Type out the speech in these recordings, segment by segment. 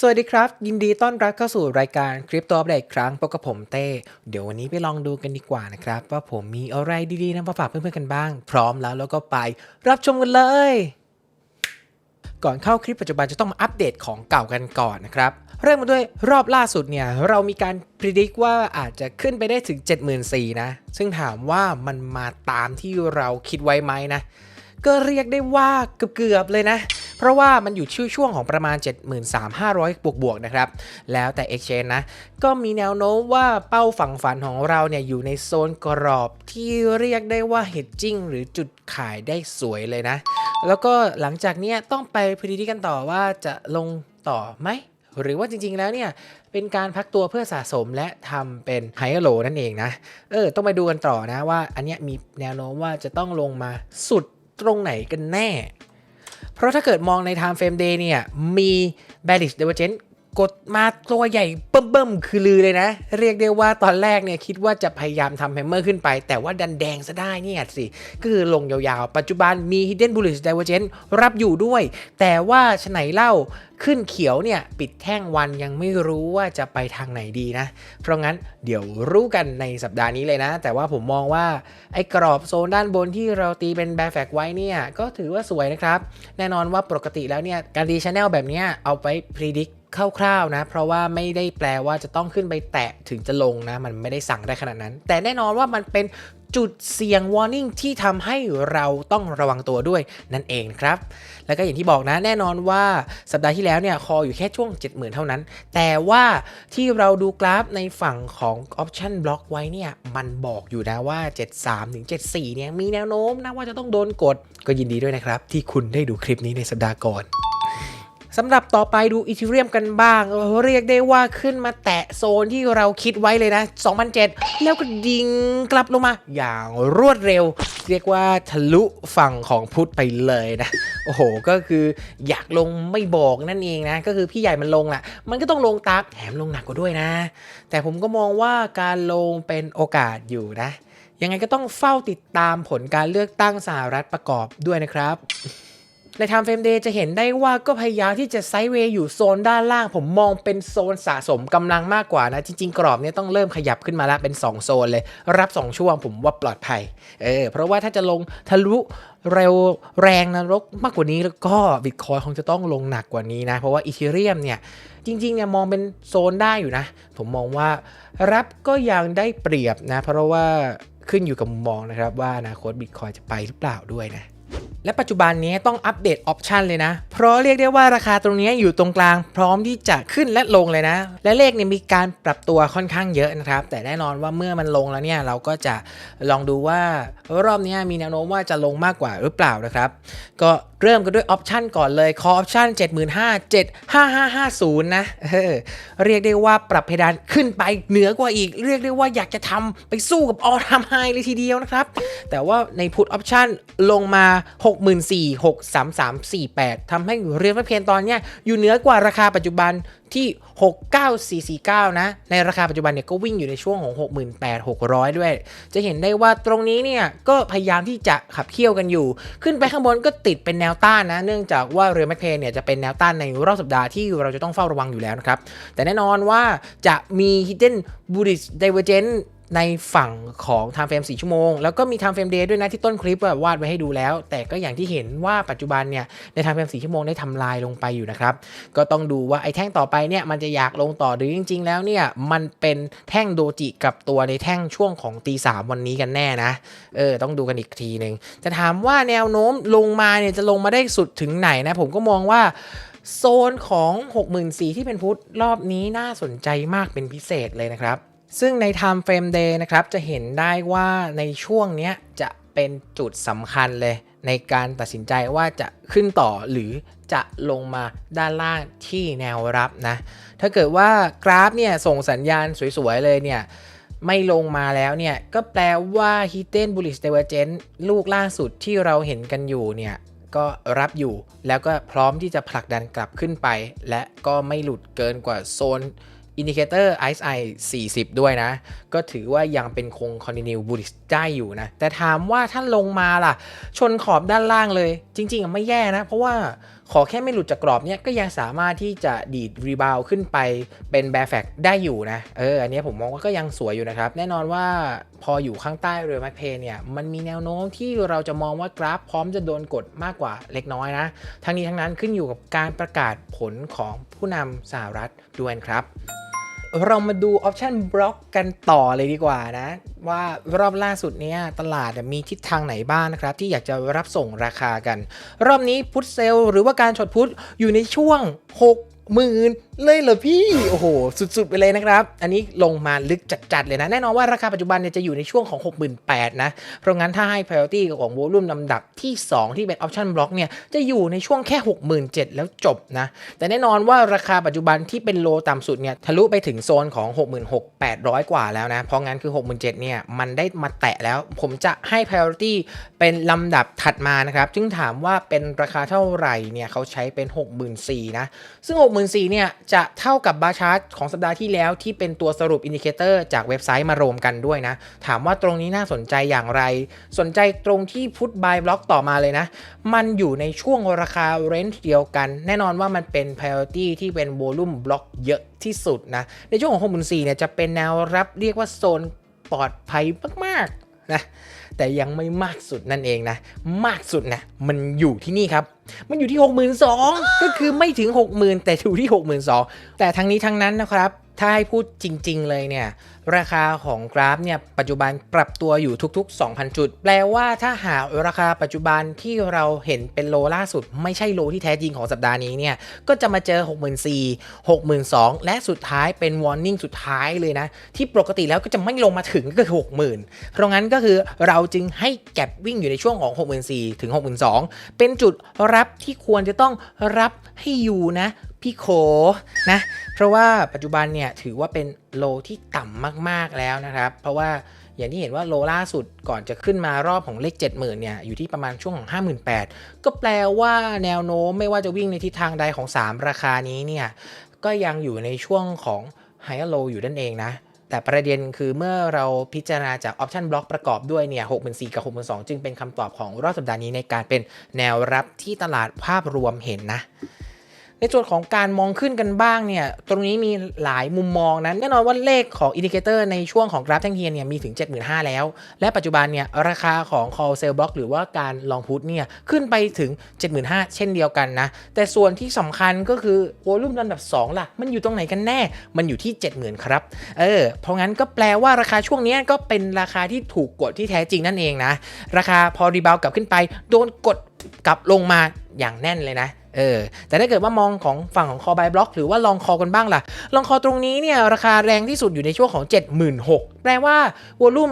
สวัสดีครับ ยินดีต้อนรับเข้าสู่รายการคริปโตอัปเดตครั้งพบกับผมเต้ เดี๋ยววันนี้ไปลองดูกันดีกว่านะครับ ว่าผมมีอะไรดีๆนำมาฝากเพื่อนๆกันบ้าง พร้อมแล้วแล้วก็ไปรับชมกันเลย ก่อนเข้าคลิปปัจจุบันจะต้องมาอัปเดตของเก่ากันก่อนนะครับ เริ่มมาด้วยรอบล่าสุดเนี่ย เรามีการพิจิตว่าอาจจะขึ้นไปได้ถึง 74,000นะ ซึ่งถามว่ามันมาตามที่เราคิดไว้ไหมนะก็เรียกได้ว่าเกือบๆเลยนะ เพราะว่ามันอยู่ชื่อช่วงของประมาณ 73,500บวกบวกๆนะครับ แล้วแต่ Exchange นะ ก็มีแนวโน้มว่าเป้าฝั่งฝันของเราเนี่ยอยู่ในโซนกรอบที่เรียกได้ว่า hedging หรือจุดขายได้สวยเลยนะ แล้วก็หลังจากนี้ต้องไปพิจิตกันต่อว่าจะลงต่อไหมหรือว่าจริงๆ แล้วเนี่ยเป็นการพักตัวเพื่อสะสมและทำเป็นไฮโลนั่นเองนะ เออ ต้องไปดูกันต่อนะว่าอันเนี้ยมีแนวโน้มว่าจะต้องลงมาสุดตรงไหนกันแน่ เพราะถ้าเกิดมองใน time frame day เนี่ยมี bearish divergence กดมาตัวใหญ่เบิ่มๆคือลือเลยนะ เรียกได้ว่าตอนแรกเนี่ยคิดว่าจะพยายามทำแฮมเมอร์ขึ้นไป แต่ว่าดันแดงซะได้เนี่ยสิก็คือลงยาวๆ ปัจจุบันมี hidden bullish divergence รับอยู่ด้วย แต่ว่าชะไหนเล่าขึ้นเขียวเนี่ย ปิดแท่งวันยังไม่รู้ว่าจะไปทางไหนดีนะ เพราะงั้นเดี๋ยวรู้กันในสัปดาห์นี้เลยนะ แต่ว่าผมมองว่า ไอ้กรอบโซนด้านบนที่เราตีเป็นแบแฟกไว้เนี่ย ก็ถือว่าสวยนะครับ แน่นอนว่าปกติแล้วเนี่ย การดีชแนลแบบเนี้ยเอาไปพ e ดิ c คร่าวๆนะ เพราะว่าไม่ได้แปลว่าจะต้องขึ้นไปแตะถึงจะลงนะ มันไม่ได้สั่งได้ขนาดนั้น แต่แน่นอนว่ามันเป็นจุดเสี่ยง warning ที่ทำให้เราต้องระวังตัวด้วยนั่นเองครับ แล้วก็อย่างที่บอกนะแน่นอนว่าสัปดาห์ที่แล้วเนี่ยคออยู่แค่ช่วง 70,000 เท่านั้น แต่ว่าที่เราดูกราฟในฝั่งของ option block ไว้เนี่ยมันบอกอยู่นะว่า 73ถึง74 เนี่ยมีแนวโน้มนะว่าจะต้องโดนกด ก็ยินดีด้วยนะครับ ที่คุณได้ดูคลิปนี้ในสัปดาห์ก่อน สำหรับต่อไปดูอีทีเรียมกันบ้าง เรียกได้ว่าขึ้นมาแตะโซนที่เราคิดไว้เลยนะ 2007 แล้วก็ดิ่งกลับลงมา อย่างรวดเร็ว เรียกว่าทะลุฝั่งของพุทธไปเลยนะ โอ้โห ก็คืออยากลงไม่บอกนั่นเองนะ ก็คือพี่ใหญ่มันลงแหละมันก็ต้องลงตามแถมลงหนักกว่าด้วยนะ แต่ผมก็มองว่าการลงเป็นโอกาสอยู่นะ ยังไงก็ต้องเฝ้าติดตามผลการเลือกตั้งสหรัฐประกอบด้วยนะครับ ใน Time Frame Day จะเห็นได้ว่าก็พยายามที่จะไซด์เวย์อยู่โซนด้านล่าง ผมมองเป็นโซนสะสมกำลังมากกว่านะ จริง ๆ กรอบเนี้ยต้องเริ่มขยับขึ้นมาแล้วเป็น 2 โซนเลย รับ 2 ช่วงผมว่าปลอดภัยเออเพราะว่าถ้าจะลงทะลุเร็วแรงนรกมากกว่านี้แล้วก็บิตคอยคงจะต้องลงหนักกว่านี้นะ เพราะว่าอีเทเรียมเนี่ยจริงๆเนี่ยมองเป็นโซนได้อยู่นะ ผมมองว่ารับก็ยังได้เปรียบนะ เพราะว่าขึ้นอยู่กับมุมมองนะครับว่าอนาคตบิตคอยจะไปหรือเปล่าด้วยนะ และปัจจุบันนี้ต้องอัปเดตออปชันเลยนะ เพราะเรียกได้ว่าราคาตรงนี้อยู่ตรงกลางพร้อมที่จะขึ้นและลงเลยนะ และเลขเนี่ยมีการปรับตัวค่อนข้างเยอะนะครับ แต่แน่นอนว่าเมื่อมันลงแล้วเนี่ยเราก็จะลองดูว่ารอบนี้มีแนวโน้มว่าจะลงมากกว่าหรือเปล่านะครับ ก็เริ่มกันด้วยออปชันก่อนเลยคอออปชัน75,000 75550 นะเออเรียกได้ว่าปรับเพดานขึ้นไปเหนือกว่าอีก เรียกได้ว่าอยากจะทำไปสู้กับออทามไฮเลยทีเดียวนะครับ แต่ว่าในพุทออปชันลงมา 64,63348ทำให้เรียนว่าเพนตอนเนี้ยอยู่เหนือกว่าราคาปัจจุบันที่ 69449 นะ ในราคาปัจจุบันเนี่ยก็วิ่งอยู่ในช่วงของ 68,600 ด้วย จะเห็นได้ว่าตรงนี้เนี่ยก็พยายามที่จะขับเคี่ยวกันอยู่ ขึ้นไปข้างบนก็ติดเป็นแนวต้านนะ เนื่องจากว่าเรือแมคเพนเนี่ยจะเป็นแนวต้านในรอบสัปดาห์ที่เราจะต้องเฝ้าระวังอยู่แล้วนะครับ แต่แน่นอนว่าจะมี hidden bullish divergence ในฝั่งของ time frame 4 ชั่วโมง แล้วก็มี time frame day ด้วยนะที่ต้นคลิปวาดไว้ให้ดูแล้ว แต่ก็อย่างที่เห็นว่าปัจจุบันเนี่ยใน time frame 4 ชั่วโมงได้ทำลายลงไปอยู่นะครับ ก็ต้องดูว่าไอ้แท่งต่อไปเนี่ยมันจะอยากลงต่อหรือจริง ๆ แล้วเนี่ยมันเป็นแท่งโดจิกับตัวในแท่งช่วงของตีสามวันนี้กันแน่นะ เออต้องดูกันอีกทีหนึ่งจะถามว่าแนวโน้มลงมาเนี่ยจะลงมาได้สุดถึงไหนนะผมก็มองว่าโซนของ 64,000ที่เป็นพุทธรอบนี้น่าสนใจมากเป็นพิเศษเลยนะครับ ซึ่งใน Time Frame Day นะครับจะเห็นได้ว่าในช่วงนี้จะเป็นจุดสำคัญเลยในการตัดสินใจว่าจะขึ้นต่อหรือจะลงมาด้านล่างที่แนวรับนะ ถ้าเกิดว่ากราฟเนี่ยส่งสัญญาณสวย ๆ เลยเนี่ย ไม่ลงมาแล้วเนี่ย ก็แปลว่า Hidden Bullish Divergence ลูกล่าสุดที่เราเห็นกันอยู่เนี่ย ก็รับอยู่แล้วก็พร้อมที่จะผลักดันกลับขึ้นไป และก็ไม่หลุดเกินกว่าโซน อินดิเคเตอร์ RSI 40 ด้วยนะ ก็ถือว่ายังเป็นคง continue bullish ได้อยู่นะ แต่ถามว่าถ้าลงมาล่ะ ชนขอบด้านล่างเลย จริงๆไม่แย่นะ เพราะว่าขอแค่ไม่หลุดจากกรอบเนี่ยก็ยังสามารถที่จะดีดรีบาวขึ้นไปเป็นแบร์แฟกได้อยู่นะ เออ อันนี้ผมมองว่าก็ยังสวยอยู่นะครับ แน่นอนว่าพออยู่ข้างใต้เรือแมคเพนเนี่ย มันมีแนวโน้มที่เราจะมองว่ากราฟพร้อมจะโดนกดมากกว่าเล็กน้อยนะ ทั้งนี้ทั้งนั้นขึ้นอยู่กับการประกาศผลของผู้นำสหรัฐด้วยครับ เรามาดูออปชันบล็อกกันต่อเลยดีกว่านะ ว่ารอบล่าสุดเนี้ยตลาดมีทิศทางไหนบ้างนะครับ ที่อยากจะรับส่งราคากัน รอบนี้พุทเซลหรือว่าการช็อตพุทอยู่ในช่วง 6 หมื่นเลยเหรอพี่ โอ้โห สุดๆ ไปเลยนะครับ อันนี้ลงมาลึกจัดๆ เลยนะ แน่นอนว่าราคาปัจจุบันเนี่ยจะอยู่ในช่วงของ 68,000นะ เพราะงั้นถ้าให้ priority ของ volume ลำดับที่ 2 ที่เป็น option block เนี่ย จะอยู่ในช่วงแค่ 67,000 แล้วจบนะ แต่แน่นอนว่าราคาปัจจุบันที่เป็นโลต่ำสุดเนี่ยทะลุไปถึงโซนของ 66,800 กว่าแล้วนะ เพราะงั้นคือ 67,000 เนี่ยมันได้มาแตะแล้ว ผมจะให้ priority เป็นลำดับถัดมานะครับ จึงถามว่าเป็นราคาเท่าไหร่เนี่ยเขาใช้เป็น 64,000นะ ซึ่ง64,000เนี่ยจะเท่ากับบาร์ชาร์ตของสัปดาห์ที่แล้วที่เป็นตัวสรุปอินดิเคเตอร์จากเว็บไซต์มารวมกันด้วยนะ ถามว่าตรงนี้น่าสนใจอย่างไร สนใจตรงที่พุทบายบล็อกต่อมาเลยนะ มันอยู่ในช่วงราคาเรนจ์เดียวกัน แน่นอนว่ามันเป็น priority ที่เป็น volume บล็อกเยอะที่สุดนะ ในช่วงของ64,000เนี่ยจะเป็นแนวรับเรียกว่าโซนปลอดภัยมากๆนะแต่ยังไม่มากสุดนั่นเองนะ มากสุดนะมันอยู่ที่นี่ครับ มันอยู่ที่ 62,000ก็คือไม่ถึง 60,000 แต่อยู่ที่ 62,000แต่ทั้งนี้ทั้งนั้นนะครับ ถ้าให้พูดจริง ๆ เลยเนี่ย ราคาของกราฟเนี่ยปัจจุบันปรับตัวอยู่ทุก ๆ 2,000 จุด แปลว่าถ้าหากราคาปัจจุบันที่เราเห็นเป็นโลล่าสุด ไม่ใช่โลที่แท้จริงของสัปดาห์นี้เนี่ย ก็จะมาเจอ 64,000 62,000 และสุดท้ายเป็น warning สุดท้ายเลยนะ ที่ปกติแล้วก็จะไม่ลงมาถึงก็คือ 60,000 เพราะงั้นก็คือเราจึงให้แก็บวิ่งอยู่ในช่วงของ 64,000 ถึง 62,000 เป็นจุดรับที่ควรจะต้องรับให้อยู่นะ พี่โขนะ เพราะว่าปัจจุบันเนี่ยถือว่าเป็นโลที่ต่ำมากๆแล้วนะครับ เพราะว่าอย่างที่เห็นว่าโลล่าสุดก่อนจะขึ้นมารอบของเลข 70,000เนี่ยอยู่ที่ประมาณช่วงของ 58,000 ก็แปลว่าแนวโน้มไม่ว่าจะวิ่งในทิศทางใดของ 3 ราคานี้เนี่ยก็ยังอยู่ในช่วงของ higher low อยู่นั่นเองนะ แต่ประเด็นคือเมื่อเราพิจารณาจากออปชันบล็อกประกอบด้วยเนี่ย6 4 0 0กับ6 2 0 0จึงเป็นคำตอบของรอบสัปดาห์นี้ในการเป็นแนวรับที่ตลาดภาพรวมเห็นนะ ในส่วนของการมองขึ้นกันบ้างเนี่ย ตรงนี้มีหลายมุมมองนะแน่นอนว่าเลขของอินดิเคเตอร์ในช่วงของกราฟแท่งเทียนเนี่ยมีถึง 75,000 แล้ว และปัจจุบันเนี่ยราคาของ call sell block หรือว่าการลองพุทเนี่ยขึ้นไปถึง 75,000 เช่นเดียวกันนะ แต่ส่วนที่สำคัญก็คือวลุ่มลำดับ 2 ล่ะ มันอยู่ตรงไหนกันแน่ มันอยู่ที่ 70,000 ครับ เออ เพราะงั้นก็แปลว่าราคาช่วงนี้ก็เป็นราคาที่ถูกกดที่แท้จริงนั่นเองนะ ราคาพอรีบาวกลับขึ้นไป โดนกดกลับลงมาอย่างแน่นเลยนะ เออแต่ถ้าเกิดว่ามองของฝั่งของคอบายบล็อกหรือว่าลองคอกันบ้างล่ะ ลองคอตรงนี้เนี่ยราคาแรงที่สุดอยู่ในช่วงของ 76,000 แปลว่าวอลุ่ม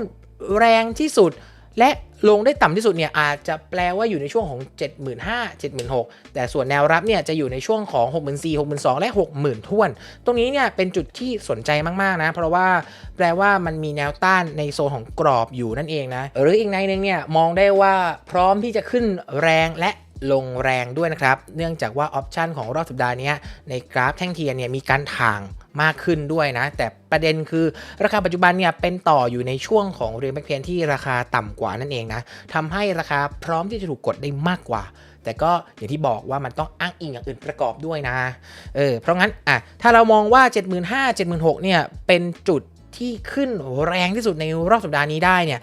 แรงที่สุด และลงได้ต่ำที่สุดเนี่ยอาจจะแปลว่าอยู่ในช่วงของ 75,000 7 6 0 0แต่ส่วนแนวรับเนี่ยจะอยู่ในช่วงของ 64,000 6 2 0 0และ 60,000ท้วน ตรงนี้เนี่ยเป็นจุดที่สนใจมากๆนะ เพราะว่าแปลว่ามันมีแนวต้านในโซนของกรอบอยู่นั่นเองนะ หรืออีกในหนึงเนี่ยมองได้ว่าพร้อมที่จะขึ้นแรงและ ลงแรงด้วยนะครับ เนื่องจากว่าออปชันของรอบสัปดาห์นี้ในกราฟแท่งเทียนเนี่ยมีการถ่างมากขึ้นด้วยนะ แต่ประเด็นคือราคาปัจจุบันเนี่ยเป็นต่ออยู่ในช่วงของเรียนแบ็กเพนที่ราคาต่ำกว่านั่นเองนะทำให้ราคาพร้อมที่จะถูกกดได้มากกว่า แต่ก็อย่างที่บอกว่ามันต้องอ้างอิงอย่างอื่นประกอบด้วยนะเออเพราะงั้นอะถ้าเรามองว่า 75,000 76,000เนี่ยเป็นจุดที่ขึ้นแรงที่สุดในรอบสัปดาห์นี้ได้เนี่ย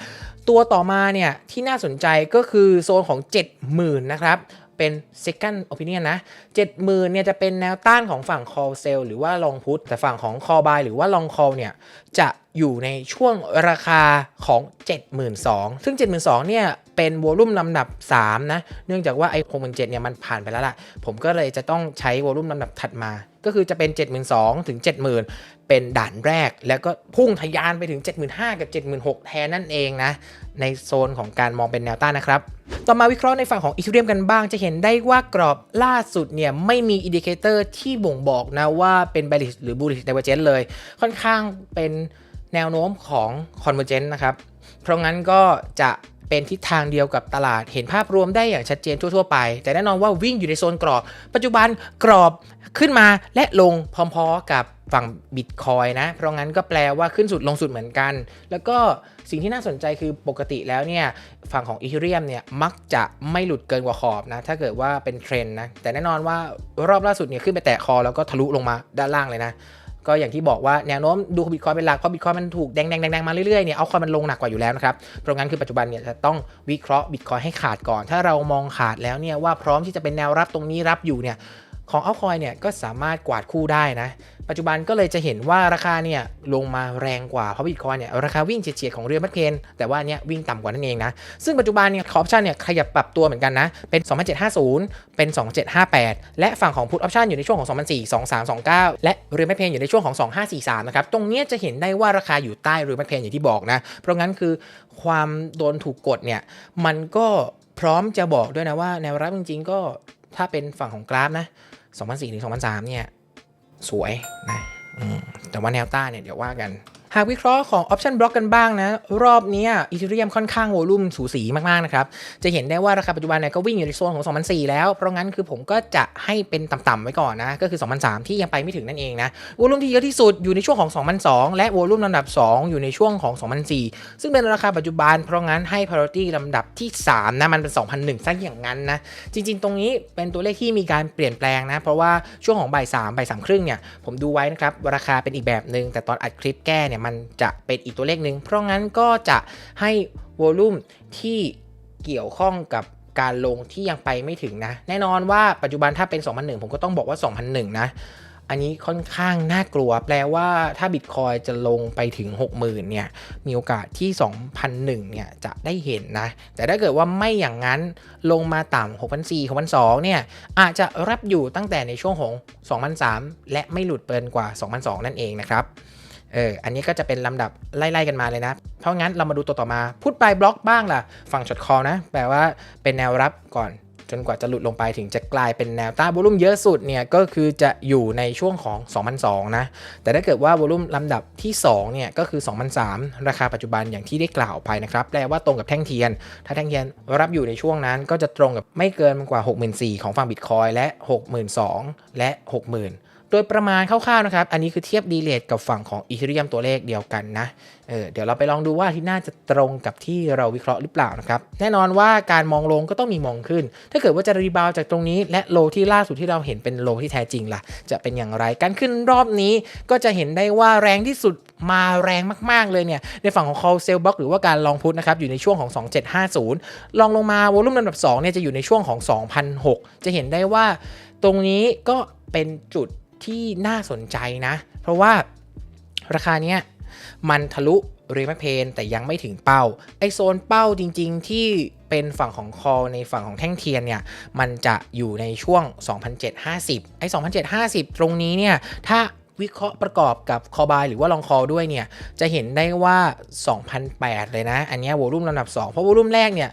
ตัวต่อมาเนี่ยที่น่าสนใจก็คือโซนของ 70,000 นะครับ เป็น second opinion นะ 70,000 เนี่ยจะเป็นแนวต้านของฝั่ง call sell หรือว่า long put แต่ฝั่งของ call buy หรือว่า long call เนี่ยจะ อยู่ในช่วงราคาของ 72,000 ซึ่ง 72,000เนี่ยเป็นวอลุ่มลำดับ 3 นะ เนื่องจากว่าไอ้6 7เนี่ยมันผ่านไปแล้วล่ะ ผมก็เลยจะต้องใช้วอลุ่มลำดับถัดมา ก็คือจะเป็น 72,000 ถึง 70,000 เป็นด่านแรก แล้วก็พุ่งทะยานไปถึง 75,000 กับ 76,000 แทนนั่นเองนะ ในโซนของการมองเป็นแนวต้านนะครับต่อมาวิเคราะห์ในฝั่งของอีเทเรียมกันบ้างจะเห็นได้ว่ากรอบล่าสุดเนี่ยไม่มีอินดิเคเตอร์ที่บ่งบอกนะว่าเป็น bearish หรือ bullish divergence เลย ค่อนข้างเป็น แนวโน้มของ convergence นะครับ เพราะงั้นก็จะเป็นทิศทางเดียวกับตลาด เห็นภาพรวมได้อย่างชัดเจนทั่ว ๆ ไป แต่แน่นอนว่าวิ่งอยู่ในโซนกรอบ ปัจจุบันกรอบขึ้นมาและลงพร้อมๆกับฝั่งบิตคอยนะ เพราะงั้นก็แปลว่าขึ้นสุดลงสุดเหมือนกัน แล้วก็สิ่งที่น่าสนใจคือปกติแล้วเนี่ย ฝั่งของอีเทเรียมเนี่ย มักจะไม่หลุดเกินกว่าขอบนะ ถ้าเกิดว่าเป็นเทรนนะ แต่แน่นอนว่ารอบล่าสุดเนี่ยขึ้นไปแตะคอแล้วก็ทะลุลงมาด้านล่างเลยนะ ก็อย่างที่บอกว่าแนวโน้มดูบิตคอยเป็นหลักเพราะบิตคอยมันถูกแดงแดงแดงมาเรื่อยๆเนี่ยเอาคอยมันลงหนักกว่าอยู่แล้วนะครับเพราะงั้นคือปัจจุบันเนี่ยจะต้องวิเคราะห์บิตคอยให้ขาดก่อน ถ้าเรามองขาดแล้วเนี่ยว่าพร้อมที่จะเป็นแนวรับตรงนี้รับอยู่เนี่ย ของเอาคอยเนี่ยก็สามารถกวาดคู่ได้นะ ปัจจุบันก็เลยจะเห็นว่าราคาเนี่ยลงมาแรงกว่าเพราะบิตคอยเนี่ยราคาวิ่งเฉียดๆของเรือมัดเพนแต่ว่าเนี่ยวิ่งต่ำกว่านั่นเองนะ ซึ่งปัจจุบันเนี่ยคอร์ปชันเนี่ยขยับปรับตัวเหมือนกันนะ เป็น 2750 เป็น 2758 และฝั่งของพุทออปชันอยู่ในช่วงของ 2004 2329 และเรือมัดเพนอยู่ในช่วงของ 2543 นะครับ ตรงเนี้ยจะเห็นได้ว่าราคาอยู่ใต้เรือมัดเพนอย่างที่บอกนะ เพราะงั้นคือความโดนถูกกดเนี่ยมันก็พร้อมจะบอกด้วยนะว่าแนวรับจริงๆก็ถ้าเป็นฝั่งของกราฟนะ 2004ถึง2003เนี่ยสวยนะแต่ว่าแนวต้านเนี่ยเดี๋ยวว่ากัน หากวิเคราะห์ของ Option Block กันบ้างนะ รอบนี้อีเทเรียมค่อนข้างโวลุ่มสูสีมากๆนะครับ จะเห็นได้ว่าราคาปัจจุบันเนี่ยก็วิ่งอยู่ในโซนของ 2004 แล้ว เพราะงั้นคือผมก็จะให้เป็นต่ำๆไว้ก่อนนะ ก็คือ 2003 ที่ยังไปไม่ถึงนั่นเองนะวอลุ่มที่เยอะที่สุดอยู่ในช่วงของ 2002 และวอลุ่มลำดับ 2 อยู่ในช่วงของ 2004 ซึ่งเป็นราคาปัจจุบัน เพราะงั้นให้ priority ลำดับที่ 3 นะ มันเป็น 2001ซะอย่างนั้นนะ จริง ๆ ตรงนี้เป็นตัวเลขที่มีการเปลี่ยนแปลงนะ เพราะว่าช่วงของบ่าย3บ่าย3ครึ่งเนี่ยผมดูไว้นะครับราคาเป็นอีกแบบหนึ่งแต่ตอนอัดคลิปแก้เนี่ยมันจะเป็นอีกตัวเลขหนึ่ง เพราะงั้นก็จะให้วอลุ่มที่เกี่ยวข้องกับการลงที่ยังไปไม่ถึงนะ แน่นอนว่าปัจจุบันถ้าเป็น 2001 ผมก็ต้องบอกว่า 2001 นะ อันนี้ค่อนข้างน่ากลัว แปลว่าถ้าบิตคอยจะลงไปถึง 60,000 เนี่ย มีโอกาสที่ 2,001 เนี่ย จะได้เห็นนะ แต่ถ้าเกิดว่าไม่อย่างนั้นลงมาต่ำ6,400 6,200 เนี่ย อาจจะรับอยู่ตั้งแต่ในช่วงของ 2,003 และไม่หลุดเกินกว่า 2,002 นั่นเองนะครับ เออ อันนี้ก็จะเป็นลำดับไล่ๆกันมาเลยนะ เพราะงั้นเรามาดูตัวต่อมา พูดไปบล็อกบ้างล่ะ ฝั่งช็อตคอนะ แปลว่าเป็นแนวรับก่อน จนกว่าจะหลุดลงไปถึงจะกลายเป็นแนวต้านวอลุ่มเยอะสุดเนี่ยก็คือจะอยู่ในช่วงของ 2002 นะ แต่ถ้าเกิดว่าวอลุ่มลำดับที่2เนี่ยก็คือ 2003 ราคาปัจจุบันอย่างที่ได้กล่าวไปนะครับ แปลว่าตรงกับแท่งเทียน ถ้าแท่งเทียนรับอยู่ในช่วงนั้น ก็จะตรงกับไม่เกินกว่า 64,000ของฝั่งบิตคอยและ 62,000 และ 60,000 โดยประมาณคร่าวๆนะครับ อันนี้คือเทียบดีเลทกับฝั่งของอีเทเรียมตัวเลขเดียวกันนะเออเดี๋ยวเราไปลองดูว่าที่น่าจะตรงกับที่เราวิเคราะห์หรือเปล่านะครับ แน่นอนว่าการมองลงก็ต้องมีมองขึ้น ถ้าเกิดว่าจะรีบาวจากตรงนี้ และโลที่ล่าสุดที่เราเห็นเป็นโลที่แท้จริงล่ะ จะเป็นอย่างไร การขึ้นรอบนี้ก็จะเห็นได้ว่าแรงที่สุดมาแรงมากๆเลยเนี่ย ในฝั่งของ call sell block หรือว่าการลองพุทนะครับ อยู่ในช่วงของ 2750 ลองลงมาวอลุ่มลำดับ2เนี่ยจะอยู่ในช่วงของ 2006 จะเห็นได้ว่าตรงนี้ก็เป็นจุด ที่น่าสนใจนะ เพราะว่าราคาเนี้ยมันทะลุเรมเพนแต่ยังไม่ถึงเป้า ไอโซนเป้าจริง ๆ ที่เป็นฝั่งของคอในฝั่งของแท่งเทียนเนี่ย มันจะอยู่ในช่วง 2,750 ไอ2,750 ตรงนี้เนี่ย ถ้าวิเคราะห์ประกอบกับคอบายหรือว่าลองคอด้วยเนี่ย จะเห็นได้ว่า 2,008 เลยนะ อันนี้ยวอลุ่มลำดับ 2 เพราะวอลุ่มแรกเนี่ย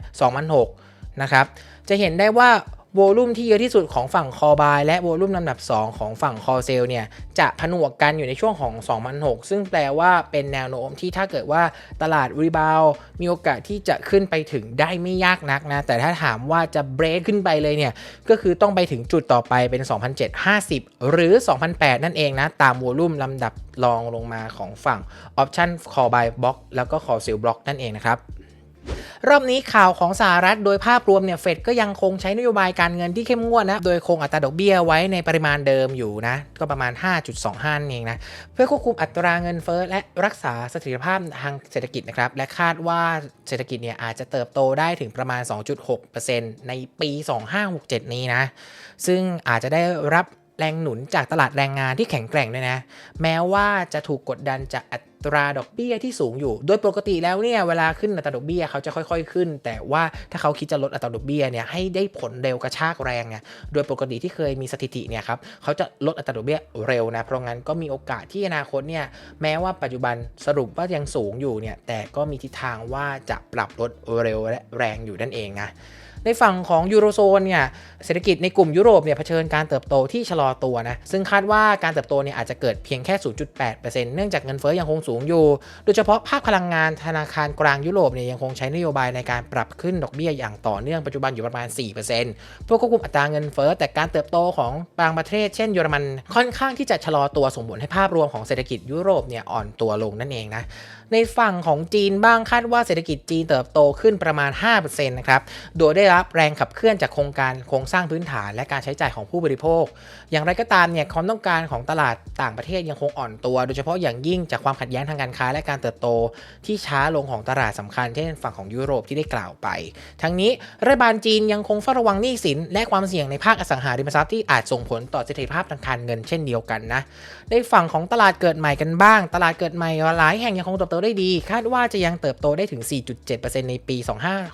2,006นะครับ จะเห็นได้ว่า โวลุ่มที่เยอะที่สุดของฝั่งคอบายและโวลุ่มลำดับ 2 ของฝั่งคอเซลเนี่ยจะผนวกกันอยู่ในช่วงของ 2006 ซึ่งแปลว่าเป็นแนวโน้มที่ถ้าเกิดว่าตลาดรีบาวมีโอกาสที่จะขึ้นไปถึงได้ไม่ยากนักนะ แต่ถ้าถามว่าจะเบรกขึ้นไปเลยเนี่ย ก็คือต้องไปถึงจุดต่อไปเป็น 2,750 หรือ 2,008 นั่นเองนะ ตามโวลุ่มลำดับรองลงมาของฝั่ง Option Call Buy Block แล้วก็ Call Sell Block นั่นเองนะครับ รอบนี้ข่าวของสหรัฐโดยภาพรวมเนี่ยเฟดก็ยังคงใช้นโยบายการเงินที่เข้มงวดนะ โดยคงอัตราดอกเบี้ยไว้ในปริมาณเดิมอยู่นะ ก็ประมาณ 5.25เองนะ เพื่อควบคุมอัตราเงินเฟ้อและรักษาเสถียรภาพทางเศรษฐกิจนะครับ และคาดว่าเศรษฐกิจเนี่ยอาจจะเติบโตได้ถึงประมาณ 2.6%ในปี 2567 นี้นะ ซึ่งอาจจะได้รับแรงหนุนจากตลาดแรงงานที่แข็งแกร่งด้วยนะ แม้ว่าจะถูกกดดันจากอั ตราดอกเบี้ยที่สูงอยู่ โดยปกติแล้วเนี่ยเวลาขึ้นอัตราดอกเบี้ยเขาจะค่อย ๆ ขึ้น แต่ว่าถ้าเขาคิดจะลดอัตราดอกเบี้ยเนี่ยให้ได้ผลเร็วกระชากแรงเนี่ยโดยปกติที่เคยมีสถิติเนี่ยครับเขาจะลดอัตราดอกเบี้ยเร็วนะเพราะงั้นก็มีโอกาสที่อนาคตเนี่ยแม้ว่าปัจจุบันสรุปว่ายังสูงอยู่เนี่ยแต่ก็มีทิศทางว่าจะปรับลดเร็วและแรงอยู่นั่นเองนะ ในฝั่งของยูโรโซนเนี่ยเศรษฐกิจในกลุ่มยุโรปเนี่ยเผชิญการเติบโตที่ชะลอตัวนะซึ่งคาดว่าการเติบโตเนี่ยอาจจะเกิดเพียงแค่ 0.8%เนื่องจากเงินเฟ้อยังคงสูงอยู่ โดยเฉพาะภาคพลังงานธนาคารกลางยุโรปเนี่ยยังคงใช้นโยบายในการปรับขึ้นดอกเบี้ยอย่างต่อเนื่องปัจจุบันอยู่ประมาณ 4%เพื่อควบคุมอัตราเงินเฟ้อแต่การเติบโตของบางประเทศ เช่นเยอรมันค่อนข้างที่จะชะลอตัวส่งผลให้ภาพรวมของเศรษฐกิจยุโรปเนี่ยอ่อนตัวลงนั่นเองนะ ในฝั่งของจีนบ้างคาดว่าเศรษฐกิจจีนเติบโตขึ้นประมาณ 5%นะครับ โดยได้รับแรงขับเคลื่อนจากโครงการโครงสร้างพื้นฐานและการใช้จ่ายของผู้บริโภค อย่างไรก็ตามเนี่ยความต้องการของตลาดต่างประเทศยังคงอ่อนตัว โดยเฉพาะอย่างยิ่งจากความขัดแย้งทางการค้าและการเติบโต ที่ช้าลงของตลาดสำคัญเช่นฝั่งของยุโรปที่ได้กล่าวไป ทั้งนี้รัฐบาลจีนยังคงเฝ้าระวังหนี้สิน และความเสี่ยงในภาคอสังหาริมทรัพย์ที่อาจส่งผลต่อเสถียรภาพทางการเงินเช่นเดียวกันนะในฝั่งของตลาดเกิดใหม่กันบ้าง ตลาดเกิดใหม่หลายแห่งยังคงเติบโตได้ดี คาดว่าจะยังเติบโตได้ถึง 4.7%ในปี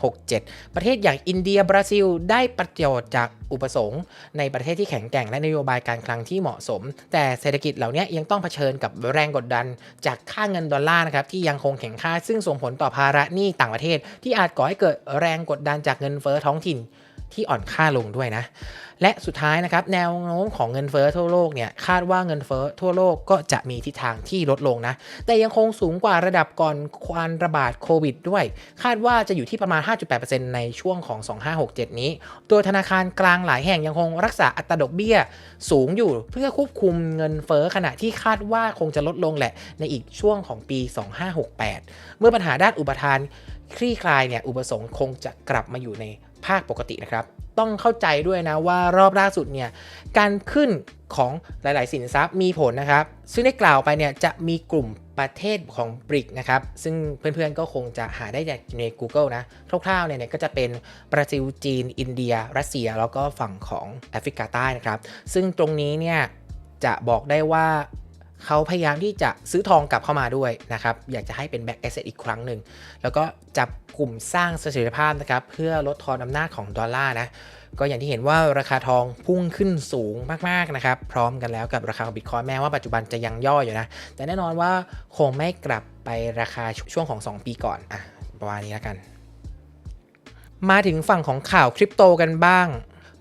2567 ประเทศอย่างอินเดียบราซิล ได้ประโยชน์จากอุปสงค์ ในประเทศที่แข็งแกร่งและนโยบายการคลังที่เหมาะสม แต่เศรษฐกิจเหล่านี้ยังต้องเผชิญกับแรงกดดันจากค่าเงินดอลลาร์นะครับที่ยังคงแข็งค่าซึ่งส่งผลต่อภาระหนี้ต่างประเทศ ที่อาจก่อให้เกิดแรงกดดันจากเงินเฟ้อท้องถิ่น ที่อ่อนค่าลงด้วยนะ และสุดท้ายนะครับแนวโน้มของเงินเฟ้อทั่วโลกเนี่ยคาดว่าเงินเฟ้อทั่วโลกก็จะมีทิศทางที่ลดลงนะ แต่ยังคงสูงกว่าระดับก่อนการระบาดโควิดด้วย คาดว่าจะอยู่ที่ประมาณ 5.8%ในช่วงของ 2567 นี้โดยธนาคารกลางหลายแห่งยังคงรักษาอัตราดอกเบี้ยสูงอยู่เพื่อควบคุมเงินเฟ้อขณะที่คาดว่าคงจะลดลงแหละในอีกช่วงของปี 2568 เมื่อปัญหาด้านอุปทานคลี่คลายเนี่ยอุปสงค์คงจะกลับมาอยู่ใน ภาคปกตินะครับ ต้องเข้าใจด้วยนะว่ารอบล่าสุดเนี่ยการขึ้นของหลาย ๆ สินทรัพย์มีผลนะครับ ซึ่งได้กล่าวไปเนี่ยจะมีกลุ่มประเทศของบริกนะครับ ซึ่งเพื่อน ๆ ก็คงจะหาได้จากใน Google นะ คร่าว ๆ เนี่ยก็จะเป็นบราซิล จีน อินเดีย รัสเซีย แล้วก็ฝั่งของแอฟริกาใต้นะครับ ซึ่งตรงนี้เนี่ยจะบอกได้ว่า เขาพยายามที่จะซื้อทองกลับเข้ามาด้วยนะครับ อยากจะให้เป็นแบ็กแอสเซทอีกครั้งหนึ่ง แล้วก็จับกลุ่มสร้างเสถียรภาพนะครับ เพื่อลดทอนอำนาจของดอลลาร์นะ ก็อย่างที่เห็นว่าราคาทองพุ่งขึ้นสูงมากๆนะครับ พร้อมกันแล้วกับราคาของบิตคอยแม้ว่าปัจจุบันจะยังย่ออยู่นะ แต่แน่นอนว่าคงไม่กลับไปราคาช่วงของ 2 ปีก่อนอะประมาณนี้แล้วกัน มาถึงฝั่งของข่าวคริปโตกันบ้าง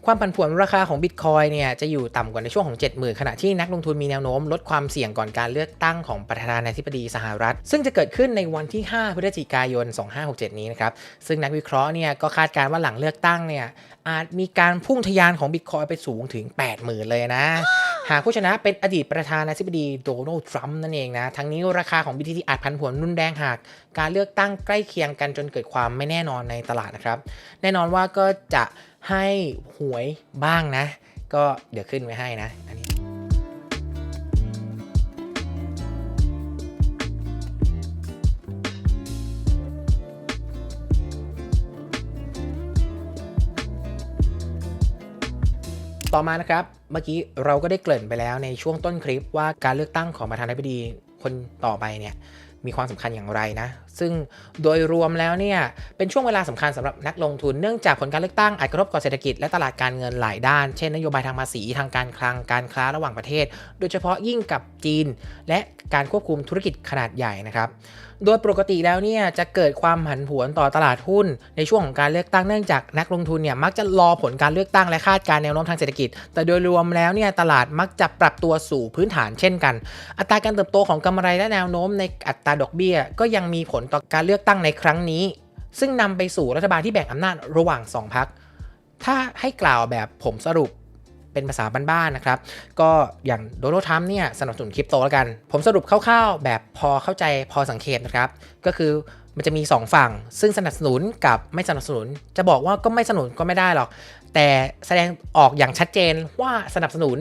ความผันผวนราคาของบิตคอยเนี่ยจะอยู่ต่ำกว่าในช่วงของ 70,000 ขณะที่นักลงทุนมีแนวโน้ม ลดความเสี่ยงก่อนการเลือกตั้งของประธานาธิบดีสหรัฐ ซึ่งจะเกิดขึ้นในวันที่ 5 พฤศจิกายน 2567 นี้นะครับ ซึ่งนักวิเคราะห์เนี่ยก็คาดการณ์ว่าหลังเลือกตั้งเนี่ยอาจมีการพุ่งทะยานของบิตคอยไปสูงถึง 80,000 เลยนะ หากผู้ชนะเป็นอดีตประธานาธิบดีโดนัลด์ทรัมป์นั่นเองนะ ทั้งนี้ราคาของ BTC อาจผันผวนรุนแรงหากการเลือกตั้งใกล้เคียงกันจนเกิดความไม่แน่นอนในตลาดนะครับ แน่นอนว่าก็จะ ให้หวยบ้างนะ ก็เดี๋ยวขึ้นไว้ให้นะ อันนี้ต่อมานะครับเมื่อกี้เราก็ได้เกริ่นไปแล้วในช่วงต้นคลิปว่าการเลือกตั้งของประธานาธิบดีคนต่อไปเนี่ย มีความสำคัญอย่างไรนะ ซึ่งโดยรวมแล้วเนี่ย เป็นช่วงเวลาสำคัญสำหรับนักลงทุน เนื่องจากผลการเลือกตั้งอาจกระทบต่อเศรษฐกิจและตลาดการเงินหลายด้าน เช่นนโยบายทางภาษีทางการคลังการค้าระหว่างประเทศ โดยเฉพาะยิ่งกับจีน และการควบคุมธุรกิจขนาดใหญ่นะครับ โดยปกติแล้วเนี่ยจะเกิดความผันผวนต่อตลาดหุ้น ในช่วงของการเลือกตั้งเนื่องจากนักลงทุนเนี่ยมักจะรอผลการเลือกตั้งและคาดการณ์แนวโน้มทางเศรษฐกิจ แต่โดยรวมแล้วเนี่ยตลาดมักจะปรับตัวสู่พื้นฐานเช่นกัน อัตราการเติบโตของกำไรและแนวโน้มในอัตราดอกเบี้ย ก็ยังมีผลต่อการเลือกตั้งในครั้งนี้ ซึ่งนำไปสู่รัฐบาลที่แบ่งอำนาจระหว่างสองพรรคถ้าให้กล่าวแบบผมสรุป เป็นภาษาบ้านๆนะครับ ก็อย่างโดนัลด์ทรัมป์เนี่ยสนับสนุนคริปโตแล้วกัน ผมสรุปคร่าวๆ แบบพอเข้าใจพอสังเกตนะครับ ก็คือมันจะมี 2 ฝั่ง ซึ่งสนับสนุนกับไม่สนับสนุน จะบอกว่าก็ไม่สนับสนุนก็ไม่ได้หรอก แต่แสดงออกอย่างชัดเจนว่าสนับสนุน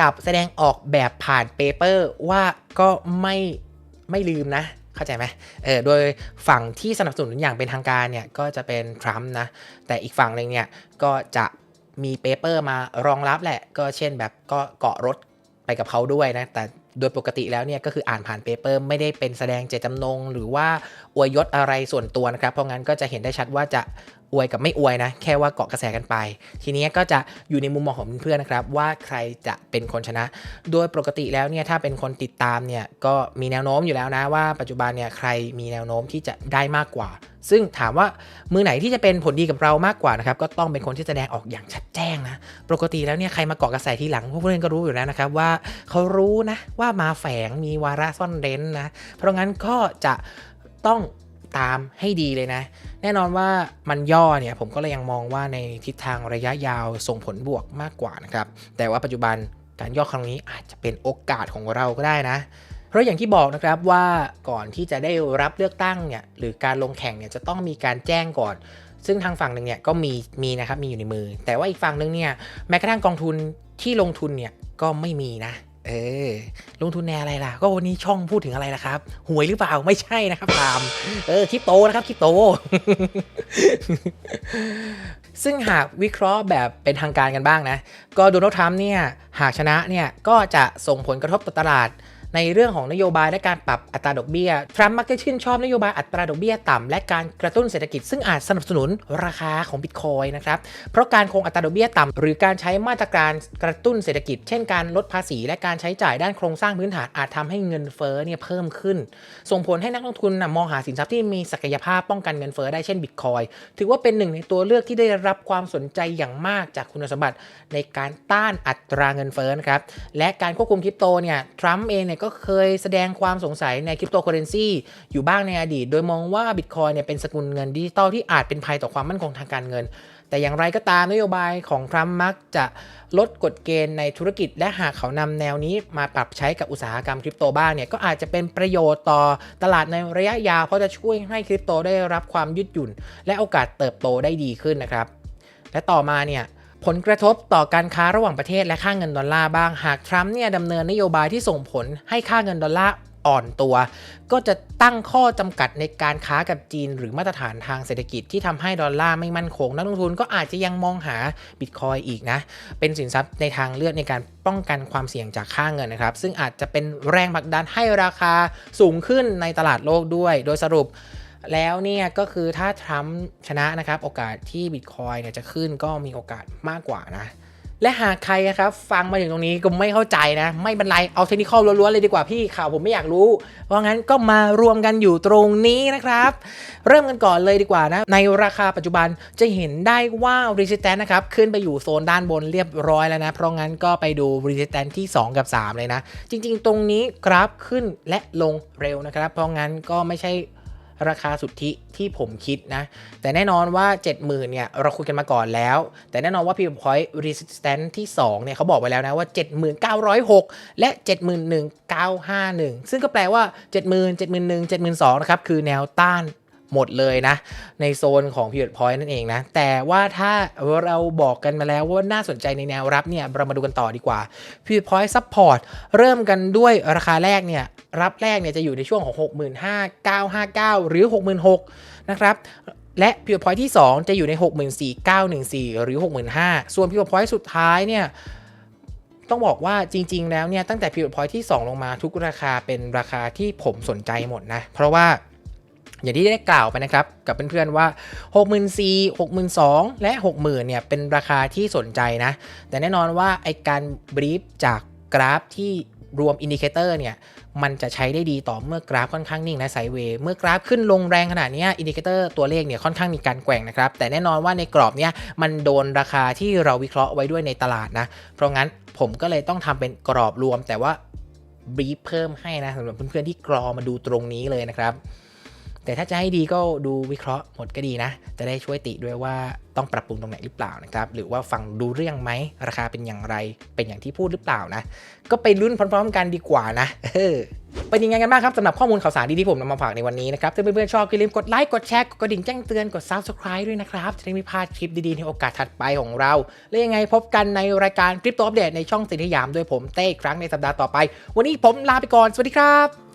กับแสดงออกแบบผ่านเปเปอร์ว่าก็ไม่ไม่ลืมนะเข้าใจไหมเออ โดยฝั่งที่สนับสนุนอย่างเป็นทางการเนี่ยก็จะเป็นทรัมป์นะ แต่อีกฝั่งหนึ่งเนี่ยก็จะ มีเปเปอร์มารองรับแหละ ก็เช่นแบบก็เกาะรถไปกับเขาด้วยนะ แต่โดยปกติแล้วเนี่ยก็คืออ่านผ่านเปเปอร์ไม่ได้เป็นแสดงเจตจำนง หรือว่าอวยยศอะไรส่วนตัวนะครับ เพราะงั้นก็จะเห็นได้ชัดว่าจะ อวยกับไม่อวยนะ แค่ว่าเกาะกระแสกันไป ทีนี้ก็จะอยู่ในมุมมองของเพื่อนนะครับ ว่าใครจะเป็นคนชนะ โดยปกติแล้วเนี่ยถ้าเป็นคนติดตามเนี่ยก็มีแนวโน้มอยู่แล้วนะว่าปัจจุบันเนี่ยใครมีแนวโน้มที่จะได้มากกว่า ซึ่งถามว่ามือไหนที่จะเป็นผลดีกับเรามากกว่านะครับก็ต้องเป็นคนที่แสดงออกอย่างชัดแจ้งนะปกติแล้วเนี่ยใครมาเกาะกระแสทีหลังพวกเพื่อนก็รู้อยู่แล้วนะครับว่าเขารู้นะว่ามาแฝงมีวาระซ่อนเร้นนะเพราะงั้นก็จะต้อง ตามให้ดีเลยนะ แน่นอนว่ามันย่อเนี่ยผมก็เลยยังมองว่าในทิศทางระยะยาวส่งผลบวกมากกว่านะครับ แต่ว่าปัจจุบันการย่อครั้งนี้อาจจะเป็นโอกาสของเราก็ได้นะ เพราะอย่างที่บอกนะครับว่าก่อนที่จะได้รับเลือกตั้งเนี่ยหรือการลงแข่งเนี่ยจะต้องมีการแจ้งก่อน ซึ่งทางฝั่งหนึ่งเนี่ยก็มีมีนะครับมีอยู่ในมือ แต่ว่าอีกฝั่งหนึ่งเนี่ยแม้กระทั่งกองทุนที่ลงทุนเนี่ยก็ไม่มีนะ เออลงทุนในอะไรล่ะ ก็วันนี้ช่องพูดถึงอะไรล่ะครับ หวยหรือเปล่าไม่ใช่นะครับตามเออคริปโตนะครับคริปโต ซึ่งหากวิเคราะห์แบบเป็นทางการกันบ้างนะ ก็โดนัลด์ทรัมป์เนี่ย หากชนะเนี่ย ก็จะส่งผลกระทบต่อตลาด ในเรื่องของนโยบายและการปรับอัตราดอกเบี้ย ทรัมป์มักจะชื่นชอบนโยบายอัตราดอกเบี้ยต่ำและการกระตุ้นเศรษฐกิจซึ่งอาจสนับสนุนราคาของบิตคอยนะครับ เพราะการคงอัตราดอกเบี้ยต่ำหรือการใช้มาตรการกระตุ้นเศรษฐกิจ เช่นการลดภาษี และการใช้จ่ายด้านโครงสร้างพื้นฐานอาจทำให้เงินเฟ้อเนี่ยเพิ่มขึ้น ส่งผลให้นักลงทุนนะมองหาสินทรัพย์ที่มีศักยภาพป้องกันเงินเฟ้อได้เช่นบิตคอยถือว่าเป็นหนึ่งในตัวเลือกที่ได้รับความสนใจอย่างมากจากคุณสมบัติในการต้านอัตราเงินเฟ้อนะครับและการควบคุมคริปโตเนี่ยทรัมป์เองเนี่ยก็เคยแสดงความสงสัยในคริปโตเคอเรนซีอยู่บ้างในอดีต โดยมองว่าบิตคอยเนี่ยเป็นสกุลเงินดิจิตอลที่อาจเป็นภัยต่อความมั่นคงทางการเงิน แต่อย่างไรก็ตามนโยบายของทรัมป์มักจะลดกฎเกณฑ์ในธุรกิจ และหากเขานำแนวนี้มาปรับใช้กับอุตสาหกรรมคริปโตบ้างเนี่ยก็อาจจะเป็นประโยชน์ต่อตลาดในระยะยาวเพราะจะช่วยให้คริปโตได้รับความยืดหยุ่น และโอกาสเติบโตได้ดีขึ้นนะครับและต่อมาเนี่ย ผลกระทบต่อการค้าระหว่างประเทศและค่าเงินดอลลาร์บ้าง หากทรัมป์เนี่ยดำเนินนโยบายที่ส่งผลให้ค่าเงินดอลลาร์อ่อนตัว ก็จะตั้งข้อจำกัดในการค้ากับจีน หรือมาตรฐานทางเศรษฐกิจที่ทำให้ดอลลาร์ไม่มั่นคง นักลงทุนก็อาจจะยังมองหาบิตคอยอีกนะ เป็นสินทรัพย์ในทางเลือกในการป้องกันความเสี่ยงจากค่าเงินนะครับ ซึ่งอาจจะเป็นแรงผลักดันให้ราคาสูงขึ้นในตลาดโลกด้วย โดยสรุป แล้วเนี่ยก็คือถ้าทรัมป์ชนะนะครับ โอกาสที่บิตคอยเนี่ยจะขึ้นก็มีโอกาสมากกว่านะ และหากใครนะครับ ฟังมาถึงตรงนี้ก็ไม่เข้าใจนะ ไม่เป็นไร เอาเทคนิคล้วนๆเลยดีกว่าพี่ข่าวผมไม่อยากรู้ เพราะงั้นก็มารวมกันอยู่ตรงนี้นะครับ เริ่มกันก่อนเลยดีกว่านะ ในราคาปัจจุบันจะเห็นได้ว่า resistance นะครับ ขึ้นไปอยู่โซนด้านบนเรียบร้อยแล้วนะ เพราะงั้นก็ไปดู resistance ที่ 2 กับ 3 เลยนะ จริง ๆ ตรงนี้กราฟขึ้นและลงเร็วนะครับ เพราะงั้นก็ไม่ใช่ ราคาสุทธิที่ผมคิดนะ แต่แน่นอนว่า 70,000เนี่ยเราคุยกันมาก่อนแล้ว แต่แน่นอนว่า Pivot Point Resistance ที่ 2 เนี่ยเขาบอกไว้แล้วนะว่า 7906 และ 71,951 ซึ่งก็แปลว่า 70,000 71001 72,000นะครับคือแนวต้าน หมดเลยนะ ในโซนของ Pivot Point นั่นเองนะ แต่ว่าถ้าเราบอกกันมาแล้วว่าน่าสนใจในแนวรับเนี่ย เรามาดูกันต่อดีกว่า Pivot Point Support เริ่มกันด้วยราคาแรกเนี่ย รับแรกเนี่ยจะอยู่ในช่วงของ 65,959 หรือ 66,000นะครับและ Pivot Point ที่ 2 จะอยู่ใน 64,914 หรือ 65,000 ส่วน Pivot Point สุดท้ายเนี่ยต้องบอกว่าจริง ๆ แล้วเนี่ยตั้งแต่ Pivot Point ที่ 2 ลงมาทุกราคาเป็นราคาที่ผมสนใจหมดนะ เพราะว่า อย่างที่ได้กล่าวไปนะครับ กับเพื่อนๆว่า 64,000 62,000และ 60,000เนี่ยเป็นราคาที่สนใจนะ แต่แน่นอนว่าไอการบรีฟจากกราฟที่รวมอินดิเคเตอร์เนี่ยมันจะใช้ได้ดีต่อเมื่อกราฟค่อนข้างนิ่งและไซเวย์เมื่อกราฟขึ้นลงแรงขนาดเนี้อินดิเคเตอร์ตัวเลขเนี่ยค่อนข้างมีการแกว่งนะครับ แต่แน่นอนว่าในกรอบเนี้ยมันโดนราคาที่เราวิเคราะห์ไว้ด้วยในตลาดนะ เพราะงั้นผมก็เลยต้องทำเป็นกรอบรวม แต่ว่าบรีฟเพิ่มให้นะสำหรับเพื่อนๆที่กรอมาดูตรงนี้เลยนะครับ แต่ถ้าจะให้ดีก็ดูวิเคราะห์หมดก็ดีนะ จะได้ช่วยติด้วยว่าต้องปรับปรุงตรงไหนหรือเปล่านะครับ หรือว่าฟังดูเรื่องไหม ราคาเป็นอย่างไร เป็นอย่างที่พูดหรือเปล่านะ ก็ไปลุ้นพร้อม ๆ กันดีกว่านะเออเป็นยังไงกันบ้างครับสำหรับข้อมูลข่าวสารดีที่ผมนำมาฝากในวันนี้นะครับถ้าเพื่อนๆชอบก็อย่าลืมกดไลค์กดแชร์กดกระดิ่งแจ้งเตือนกด subscribe ด้วยนะครับ จะได้ไม่พลาดคลิปดีๆในโอกาสถัดไปของเรา และยังไงพบกันในรายการคลิปตัวอัปเดตในช่องสิทธิยามด้วยผมเต้อีกครั้งในสัปดาห์ต่อไป วันนี้ผมลาไปก่อนสวัสดีครับ